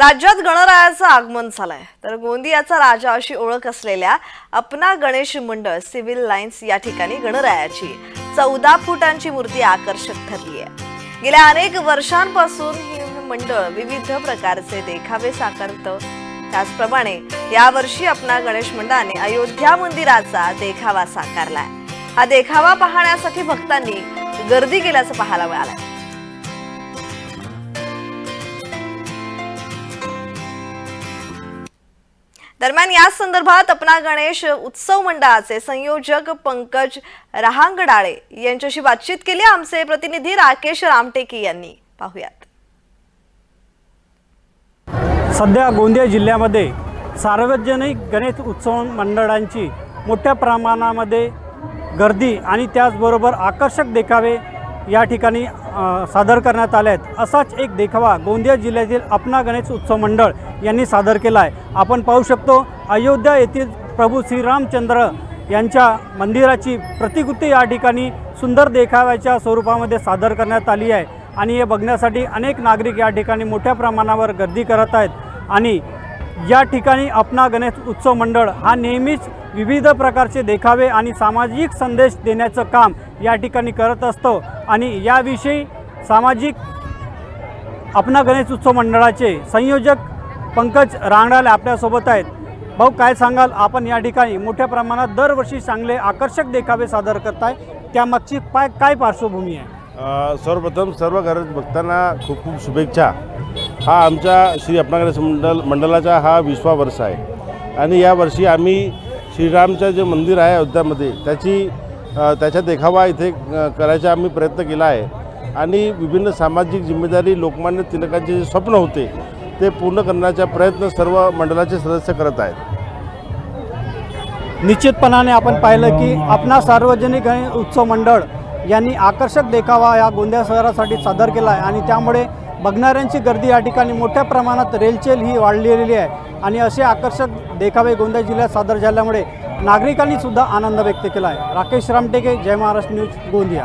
राज्यात गणरायाचं आगमन झालंय. तर गोंदियाचा राजा अशी ओळख असलेल्या अपना गणेश मंडळ सिव्हिल लाईन्स या ठिकाणी गणरायाची चौदा फुटांची मूर्ती आकर्षक ठरली आहे. गेल्या अनेक वर्षांपासून हे मंडळ विविध प्रकारचे देखावे साकारतं. त्याचप्रमाणे यावर्षी अपना गणेश मंडळाने अयोध्या मंदिराचा देखावा साकारलाय. हा देखावा पाहण्यासाठी भक्तांनी गर्दी केल्याचं पाहायला मिळालं दरम्यान या संदर्भात अपना गणेश उत्सव मंडळाचे संयोजक पंकज रहांगडाळे यांच्याशी बातचीत केली. आमचे प्रतिनिधी राकेश रामटेके यांनी. पाहुयात. सध्या गोंदिया जिल्ह्यामध्ये सार्वजनिक गणेश उत्सव मंडळांची मोठ्या प्रमाणामध्ये गर्दी आणि त्याचबरोबर आकर्षक देखावे या ठिकाणी सादर करण्यात आले आहेत. असाच एक देखावा गोंदिया जिल्ह्यातील अपना गणेश उत्सव मंडळ यांनी सादर केला आहे. आपण पाहू शकतो अयोध्या येथील प्रभू श्रीरामचंद्र यांच्या मंदिराची प्रतिकृती या ठिकाणी सुंदर देखाव्याच्या स्वरूपामध्ये सादर करण्यात आली आहे. आणि हे बघण्यासाठी अनेक नागरिक या ठिकाणी मोठ्या प्रमाणावर गर्दी करत आहेत. आणि या ठिकाणी अपना गणेश उत्सव मंडळ हा नेहमीच विविध प्रकारचे देखावे आणि सामाजिक संदेश देण्याचं काम या ठिकाणी करत असतो. आणि याविषयी सामाजिक अपना गणेश उत्सव मंडळाचे संयोजक पंकज रांगडाले आपल्यासोबत आहेत. भाऊ काय सांगाल? आपण या ठिकाणी मोठ्या प्रमाणात दरवर्षी चांगले आकर्षक देखावे सादर करताय. त्यामागची पाय काय पार्श्वभूमी आहे? सर्वप्रथम सर्व गरज भक्तांना खूप खूप शुभेच्छा. हा आमच्या श्री अपना गणेश मंडल मंडळाचा हा विसवा वर्ष आहे. आणि यावर्षी आम्ही श्रीरामचं जे मंदिर आहे अयोध्यामध्ये त्याची त्याचा देखावा इथे करायचा आम्ही प्रयत्न केला आहे. आणि विभिन्न सामाजिक जिम्मेदारी लोकमान्य तिलकांचे जे स्वप्न होते ते पूर्ण करण्याचा प्रयत्न सर्व मंडळाचे सदस्य करत आहेत. निश्चितपणाने आपण पाहिलं की आपणा सार्वजनिक गणेश उत्सव मंडळ यांनी आकर्षक देखावा या गोंदिया शहरासाठी सादर केला आहे. आणि त्यामुळे बघणाऱ्यांची गर्दी या ठिकाणी मोठ्या प्रमाणात रेलचेल ही वाढलेली आहे. आणि असे आकर्षक देखावे गोंदिया जिल्ह्यात सादर झाल्यामुळे नागरिकांनी सुद्धा आनंद व्यक्त केला आहे राकेश रामटेके जय महाराष्ट्र न्यूज गोंदिया.